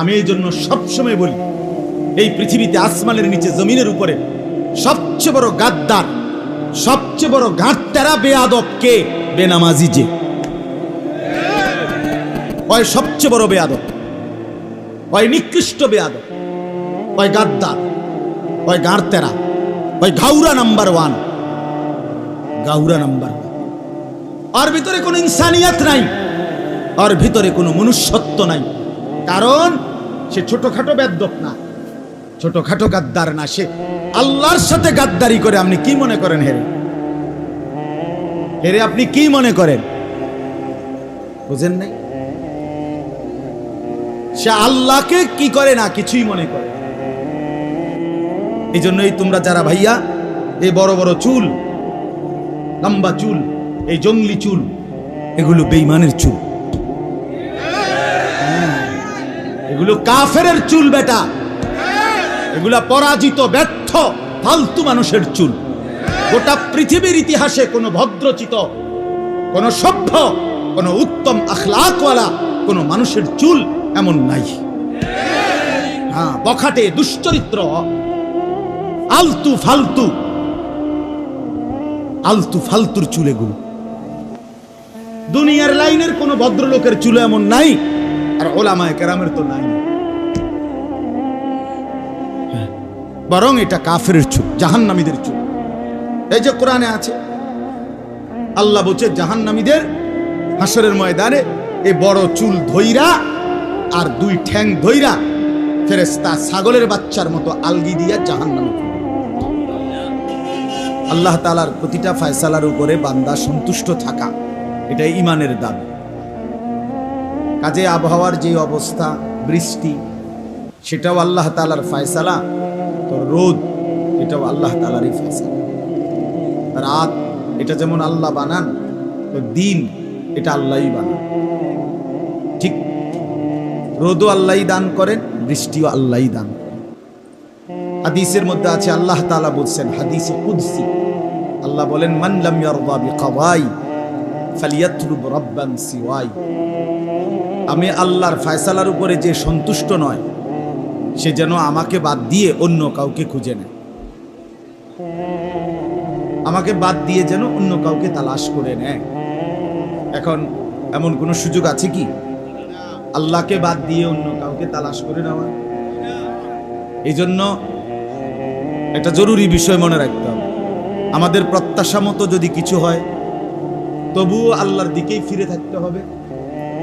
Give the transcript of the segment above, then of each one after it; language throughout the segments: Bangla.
আমি এই জন্য সবসময় বলি, এই পৃথিবীতে আসমানের নিচে জমিনের উপরে সবচেয়ে বড় গাদ্দার, সবচেয়ে বড় ঘাটতারা বেয়াদব কে? বেনামাজি যে। হয় সবচেয়ে বড় বেয়াদব, হয় নিকৃষ্ট বেয়াদব, হয় গাদ্দার, হয় গাঁড়তেরা হয় ঘাউরা নাম্বার ওয়ান। গাউরা নাম্বার ওয়ান। আর ভিতরে কোনো ইনসানিয়াত নাই, আর ভিতরে কোনো মনুষ্যত্ব নাই। কারণ সে ছোটখাটো বেদ্যপ না। ছোটখাটো গাদ্দার না সে। আল্লাহর সাথে গাদ্দারি করে আপনি কি মনে করেন, হেরে? হেরে আপনি কি মনে করেন? বুঝেন নাই? সে আল্লাহকে কি করে না কিছুই মনে করে। এই জন্যই তোমরা যারা ভাইয়া, এই বড় বড় চুল, লম্বা চুল, এই জঙ্গলি চুল, এগুলো বেইমানের চুল। এগুলো কাফেরের চুল বেটা। এগুলা পরাজিত, ব্যর্থ, ফালতু মানুষের চুল। গোটা পৃথিবীর ইতিহাসে কোনো ভদ্রচিত, কোনো সভ্য, কোনো উত্তম আখলাকওয়ালা কোনো মানুষের চুল এমন নাই। হ্যাঁ বখাটে, দুশ্চরিত্র, আলতু ফালতু, আলতু ফালতুর চুল এগুলো। দুনিয়ার লাইনের কোনো ভদ্রলোকের চুল এমন নাই, আর ওলামায় কেরামের তো নাই। বরং এটা কাফের চুল, জাহান্নামীদের চুল। এই যে কোরআনে আছে, আল্লাহ বলছে, জাহান্নামীদের হাসরের ময়দানে এ বড় চুল ধইরা আর দুই ঠ্যাং ধইরা ফেরেস্তা ছাগলের বাচ্চার মতো আলগি দিয়া জাহান্নামে। আল্লাহ তালার প্রতিটা ফয়সালার উপরে বান্দা সন্তুষ্ট থাকা, এটা ইমানের দাবি। কাজে আবহাওয়ার যে অবস্থা, বৃষ্টি, সেটাও আল্লাহ তালার ফয়সালা। রোদ, এটাও আল্লাহ তালারই ফয়সালা রাত এটা যেমন আল্লাহ বানান, তো দিন এটা আল্লাহই বানান। ঠিক, রোদও আল্লাহই দান করেন, বৃষ্টিও আল্লাহই দান হাদিসের মধ্যে আছে, আল্লাহ তাআলা বলছেন, হাদিসে কুদসি, আল্লাহ বলেন, মান লাম ইয়ারদা বিকাওয়াই ফালিয়াতলুব রাব্বান সিওয়াই। আমি আল্লাহর ফয়সালার উপরে যে সন্তুষ্ট নয় সে যেন আমাকে বাদ দিয়ে অন্য কাউকে খুঁজে নেয়। আমাকে বাদ দিয়ে যেন অন্য কাউকে তালাশ করে নেয়। এখন এমন কোনো সুযোগ আছে কি? আল্লাহকে বাদ দিয়ে অন্য কাউকে তালাশ করে নেওয়া? এই জন্য একটা জরুরি বিষয় মনে রাখতে হবে। আমাদের প্রত্যাশা মতো যদি কিছু হয়, তবুও আল্লাহর দিকেই ফিরে থাকতে হবে।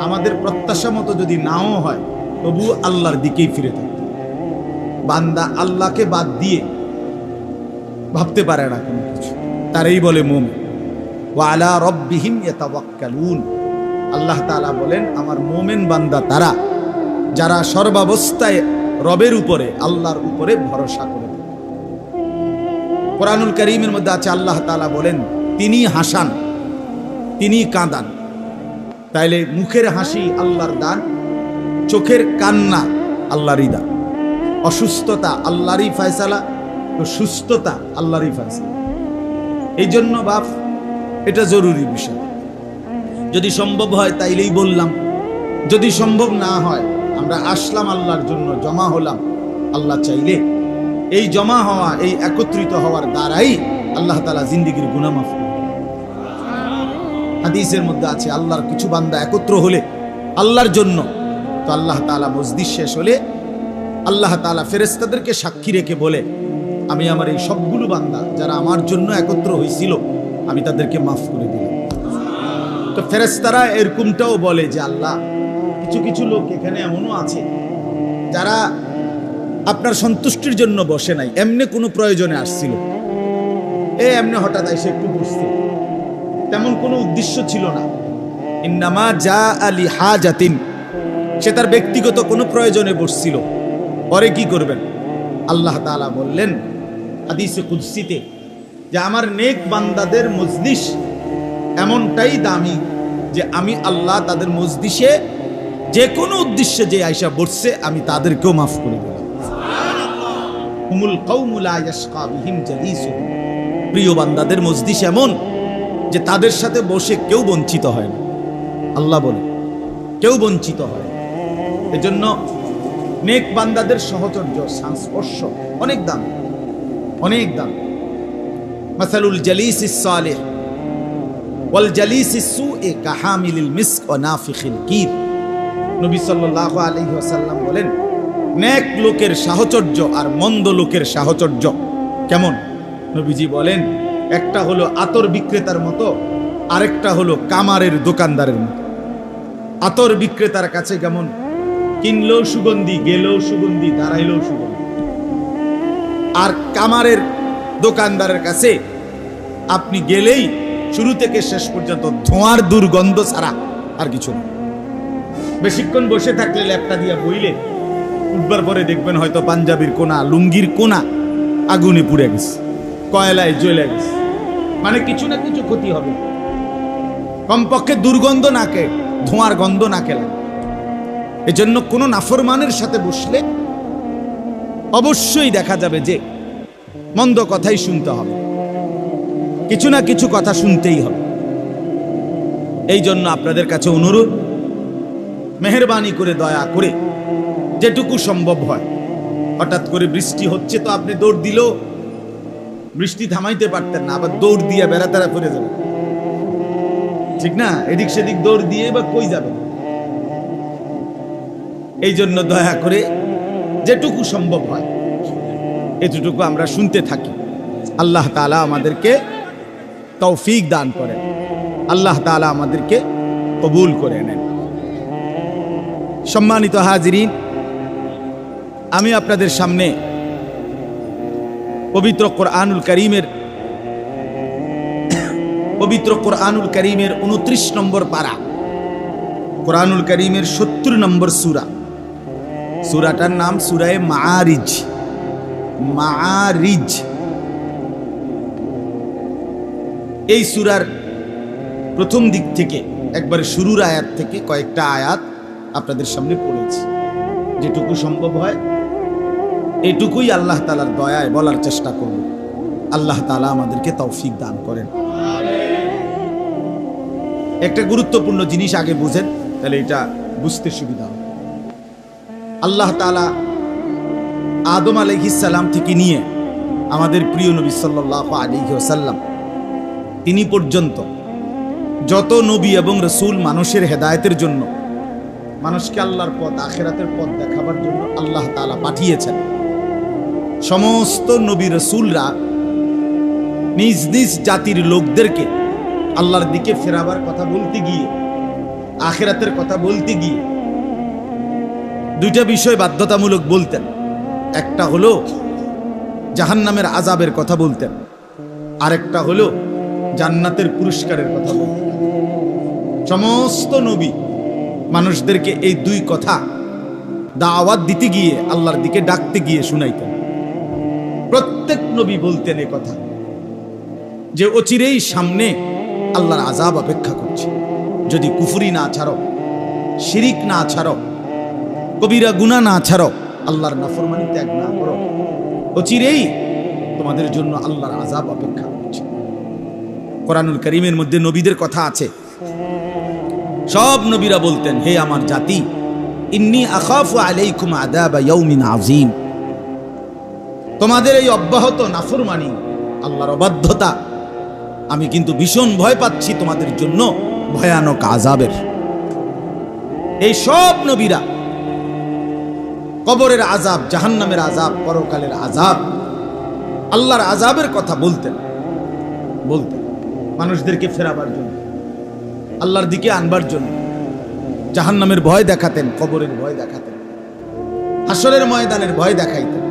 আমাদের প্রত্যাশা মতো যদি নাও হয়, তবুও আল্লাহর দিকেই ফিরে থাকতে বান্দা আল্লাহকে বাদ দিয়ে ভাবতে পারে না কোনো কিছু। তারই বলে মোম ওয়ালা রব্বিহিম ইয়াতাওয়াক্কালুন। আল্লাহ তাআলা বলেন, আমার মোমেন বান্দা তারা, যারা সর্বাবস্থায় রবের উপরে, আল্লাহর উপরে ভরসা করে। কোরআনুল করিমের মধ্যে আছে, আল্লাহ তাআলা বলেন, তিনি হাসান, তিনি কাঁদান। তাইলে মুখের হাসি আল্লাহর দান, চোখের কান্না আল্লাহরই দান। অসুস্থতা আল্লাহরই ফয়সালা তো সুস্থতা আল্লাহরই ফয়সালা। এই জন্য বাপ, এটা জরুরি বিষয়। যদি সম্ভব হয় তাইলেই বললাম। যদি সম্ভব না হয়, আমরা আসলাম আল্লাহর জন্য, জমা হলাম। আল্লাহ চাইলে এই জমা হওয়া, এই একত্রিত হওয়ার দ্বারাই আল্লাহ তালা জিন্দিগির গুনামাফ হাদিসের মধ্যে আছে, আল্লাহর কিছু বান্দা একত্র হলে, আল্লাহর জন্য, তো আল্লাহ তালা মসজিদ শেষ হলে আল্লাহ তালা ফেরেস্তাদেরকে সাক্ষী রেখে বলে, আমি আমার এই সবগুলো বান্দা যারা আমার জন্য একত্র হয়েছিল আমি তাদেরকে মাফ করে দিলাম। তো ফেরেস্তারা এরকমটাও বলে যে, আল্লাহ, কিছু কিছু লোক এখানে এমনও আছে যারা আপনার সন্তুষ্টির জন্য বসে নাই, এমনি কোনো প্রয়োজনে আসছিল। এ এমনি হঠাৎ এসে একটু বসছে। তেমন কোনো উদ্দেশ্য ছিল না। ইন্নামা যা আলি হা জাতিন সে তার ব্যক্তিগত কোনো প্রয়োজনে বসছিল। পরে কি করবেন? আল্লাহ তাআলা বললেন হাদিসে কুদ্সিতে যে আমার নেক বান্দাদের মজলিস এমনটাই দামি যে আমি আল্লাহ তাদের মজলিসে যে কোনো উদ্দেশ্যে যে আয়সা বসছে, আমি তাদেরকেও মাফ করে প্রিয় বান্দাদের মজলিস এমন যে তাদের সাথে বসে কেউ বঞ্চিত হয় না। আল্লাহ বলে, কেউ বঞ্চিত হয় এজন্য নেক বান্দাদের সহচর্য, সংস্পর্শ, অনেক দাম অনেক দাম। মাসালুল জালিস সালেহ, ওয়াল জালিস সুএ কাহামিলিল মিসক ও নাফিখিল কির নবী সাল্লাল্লাহু আলাইহি ওয়াসাল্লাম বলেন, নেক লোকের সাহচর্য আর মন্দ লোকের সাহচর্য কেমন? নবীজি বলেন, একটা হলো আতর বিক্রেতার মতো, আরেকটা হলো কামারের দোকানদারের মতো। আতর বিক্রেতার কাছে যেমন কিনলেও সুগন্ধি, গেলেও সুগন্ধি, দাঁড়াইলেও সুগন্ধি। আর কামারের দোকানদারের কাছে আপনি গেলেই শুরু থেকে শেষ পর্যন্ত ধোঁয়ার দুর্গন্ধ ছাড়া আর কিছু না। বেশিক্ষণ বসে থাকলে ল্যাপটা দিয়া বইলে, উঠবার পরে দেখবেন হয়তো পাঞ্জাবির কোনা, লুঙ্গির কোনা আগুনে পুড়ে গেছে, কয়লায় জ্বলে গেছে। মানে কিছু না কিছু ক্ষতি হবে। কমপক্ষে দুর্গন্ধ নাকে, ধোঁয়ার গন্ধ নাকে লাগে। এজন্য কোনো নাফরমানের সাথে বসলে অবশ্যই দেখা যাবে যে মন্দ কথাই শুনতে হবে। কিছু না কিছু কথা শুনতেই হবে। এই জন্য আপনাদের কাছে অনুরোধ, মেহরবানি করে, দয়া করে যেটুকু সম্ভব হয়। হঠাৎ করে বৃষ্টি হচ্ছে তো আপনি দৌড় দিল বৃষ্টি থামাইতে পারতেন না, আবার দৌড় দিয়ে বেড়াতারা করে যাবেন। ঠিক না? এদিক সেদিক দৌড় দিয়ে বা কই যাবেন? এই জন্য দয়া করে যেটুকু সম্ভব হয়, এতটুকু আমরা শুনতে থাকি। আল্লাহ তাআলা আমাদেরকে তৌফিক দান করেন। আল্লাহ তাআলা আমাদেরকে কবুল করে নেন। সম্মানিত হাজিরিন, আমি আপনাদের সামনে পবিত্র কোরআনুল করিমের পবিত্র কোরআনুল করিমের উনত্রিশ নম্বর পারা, কোরআনুল করিমের সত্তর নম্বর সুরা। সুরাটার নাম সুরায় মারিজ মারিজ এই সুরার প্রথম দিক থেকে, একবারে শুরুর আয়াত থেকে কয়েকটা আয়াত আপনাদের সামনে পড়েছি। যেটুকু সম্ভব হয়, এটুকুই আল্লাহ তালার দয়ায় বলার চেষ্টা করব আল্লাহ তালা আমাদেরকে তৌফিক দান করেন। একটা গুরুত্বপূর্ণ জিনিস আগে বুঝেন, তাহলে এটা বুঝতে সুবিধা হবে। আল্লাহ তালা আদম আলহিসাল্লাম থেকে নিয়ে আমাদের প্রিয় নবী সাল্লাহ আলিহাসাল্লাম তিনি পর্যন্ত যত নবী এবং রসুল মানুষের হেদায়তের জন্য, মানুষকে আল্লাহর পথ, আখেরাতের পথ দেখাবার জন্য আল্লাহ তালা পাঠিয়েছেন। সমস্ত নবী রসুলরা নিজ নিজ জাতির লোকদেরকে আল্লাহর দিকে ফেরাবার কথা বলতে গিয়ে, আখেরাতের কথা বলতে গিয়ে দুইটা বিষয় বাধ্যতামূলক বলতেন। একটা হলো জাহান্নামের আজাবের কথা বলতেন। আরেকটা হলো জান্নাতের পুরস্কারের কথা বলতেন। সমস্ত নবী মানুষদেরকে এই দুই কথা দাওয়াত দিতে গিয়ে আল্লাহর দিকে ডাকতে গিয়ে শুনাইতেন। প্রত্যেক নবী বলতেন এ কথা যে, অচিরেই সামনে আল্লাহর আজাব অপেক্ষা করছে। যদি কুফুরি না ছাড়ো, শিরিক না ছাড়ো কবিরা গুণা না ছাড়ো, আল্লাহর নাফরমানি ত্যাগ না করো। অচিরেই তোমাদের জন্য আল্লাহর আজাব অপেক্ষা করছে। কোরআনুল করিমের মধ্যে নবীদের কথা আছে। সব নবীরা বলতেন, হে আমার জাতি, ইন্নি আখাফু আলাইকুম আদাবা ইয়াউমিন আযীম। তোমাদের এই অব্যাহত নাফরমানি, আল্লাহর অবাধ্যতা, আমি কিন্তু ভীষণ ভয় পাচ্ছি তোমাদের জন্য ভয়ানক আজাবের এই সব নবীরা কবরের আজাব জাহান্নামের আজাব পরকালের আজাব আল্লাহর আজাবের কথা বলতেন। বলতেন। মানুষদেরকে ফেরাবার জন্য। আল্লাহর দিকে আনবার জন্য। জাহান্নামের ভয় দেখাতেন, কবরের ভয় দেখাতেন। হাসরের ময়দানের ভয় দেখাইতেন।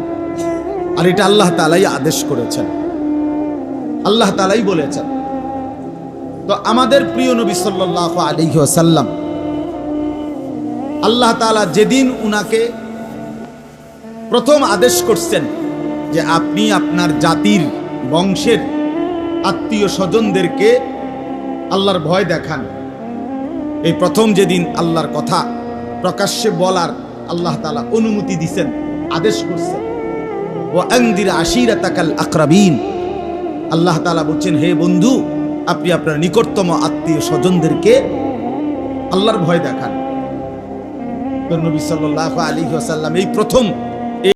আর এটা আল্লাহ তালাই আদেশ করেছেন। আল্লাহ তালাই বলেছেন, তো আমাদের প্রিয় নবী সাল্লাহ আলিহি সাল্লাম আল্লাহ তালা যেদিন উনাকে প্রথম আদেশ করছেন যে আপনি আপনার জাতির বংশের আত্মীয় স্বজনদেরকে আল্লাহর ভয় দেখান। এই প্রথম যেদিন আল্লাহর কথা প্রকাশ্যে বলার আল্লাহ তালা অনুমতি দিছেন, আদেশ করছেন। ও আংদির আশিরা তাকাল আকরাবিন। আল্লাহ তালা বলছেন, হে বন্ধু, আপনি আপনার নিকটতম আত্মীয় স্বজনদেরকে আল্লাহর ভয় দেখান। নবী সাল্লাহ আলী আসাল্লাম এই প্রথম